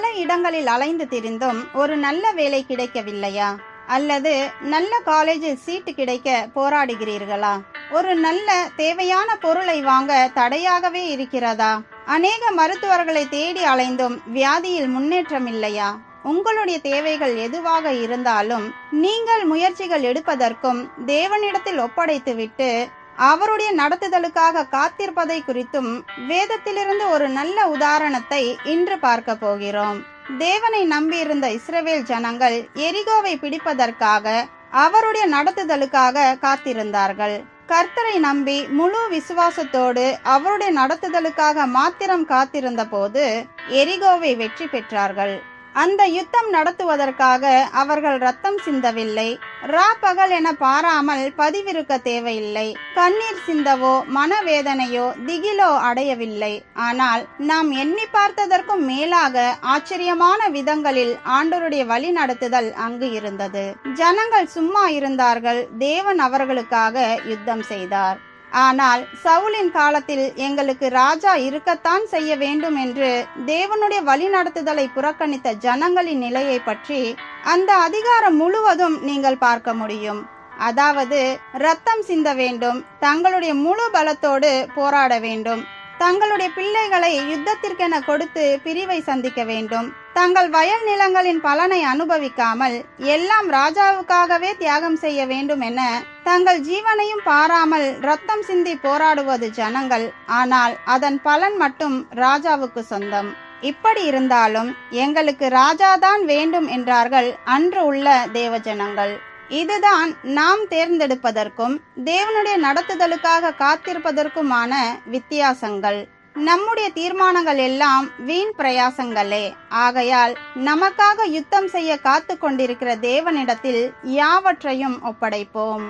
பல இடங்களில் அலைந்து திரிந்தும் ஒரு நல்ல வேலை கிடைக்கவில்லையா? அல்லது நல்ல காலேஜில் சீட்டு கிடைக்க போராடுகிறீர்களா? ஒரு நல்ல தேவையான பொருளை வாங்க தடையாகவே இருக்கிறதா? அநேக மருத்துவர்களை தேடி அலைந்தும் வியாதியில் முன்னேற்றம் இல்லையா? உங்களுடைய தேவைகள் எதுவாக இருந்தாலும் நீங்கள் முயற்சிகள் எடுப்பதற்கும் தேவனிடத்தில் ஒப்படைத்துவிட்டு அவருடைய நடத்துதலுக்காக காத்திருப்பதை குறித்தும் வேதத்திலிருந்து ஒரு நல்ல உதாரணத்தை இன்று பார்க்க போகிறோம். தேவனை நம்பியிருந்த இஸ்ரவேல் ஜனங்கள் எரிகோவை பிடிப்பதற்காக அவருடைய நடத்துதலுக்காக காத்திருந்தார்கள். கர்த்தரை நம்பி முழு விசுவாசத்தோடு அவருடைய நடத்துதலுக்காக மாத்திரம் காத்திருந்த போது எரிகோவை வெற்றி பெற்றார்கள். அந்த யுத்தம் நடத்துவதற்காக அவர்கள் ரத்தம் சிந்தவில்லை. ரா பகல் என பாராமல் பதிவிருக்க தேவையில்லை. கண்ணீர் சிந்தவோ மனவேதனையோ திகிலோ அடையவில்லை. ஆனால் நாம் எண்ணி பார்த்ததற்கும் மேலாக ஆச்சரியமான விதங்களில் ஆண்டோருடைய வழி நடத்துதல் அங்கு இருந்தது. ஜனங்கள் சும்மா இருந்தார்கள். தேவன் அவர்களுக்காக யுத்தம் செய்தார். ஆனால் சவுலின் காலத்தில் எங்களுக்கு ராஜா இருக்கத்தான் செய்ய வேண்டும் என்று தேவனுடைய வழிநடத்துதலை புறக்கணித்த ஜனங்களின் நிலையை பற்றி அந்த அதிகாரம் முழுவதும் நீங்கள் பார்க்க முடியும். அதாவது ரத்தம் சிந்த வேண்டும் தங்களுடைய முழு பலத்தோடு போராட வேண்டும் தங்களுடைய பிள்ளைகளை யுத்தத்திற்கென கொடுத்து பிரிவை சந்திக்க வேண்டும் தங்கள் வயல் நிலங்களின் பலனை அனுபவிக்காமல் எல்லாம் ராஜாவுக்காகவே தியாகம் செய்ய வேண்டும் என தங்கள் ஜீவனையும் பாராமல் ரத்தம் சிந்தி போராடுவது ஜனங்கள். ஆனால் அதன் பலன் மட்டும் ராஜாவுக்கு சொந்தம். இப்படி இருந்தாலும் எங்களுக்கு ராஜாதான் வேண்டும் என்றார்கள் அன்று உள்ள தேவஜனங்கள். இதுதான் நாம் தேர்ந்தெடுப்பதற்கும் தேவனுடைய நடத்துதலுக்காக காத்திருப்பதற்குமான வித்தியாசங்கள். நம்முடைய தீர்மானங்கள் எல்லாம் வீண் பிரயாசங்களே. ஆகையால் நமக்காக யுத்தம் செய்ய காத்து கொண்டிருக்கிற தேவனிடத்தில் யாவற்றையும் ஒப்படைப்போம்.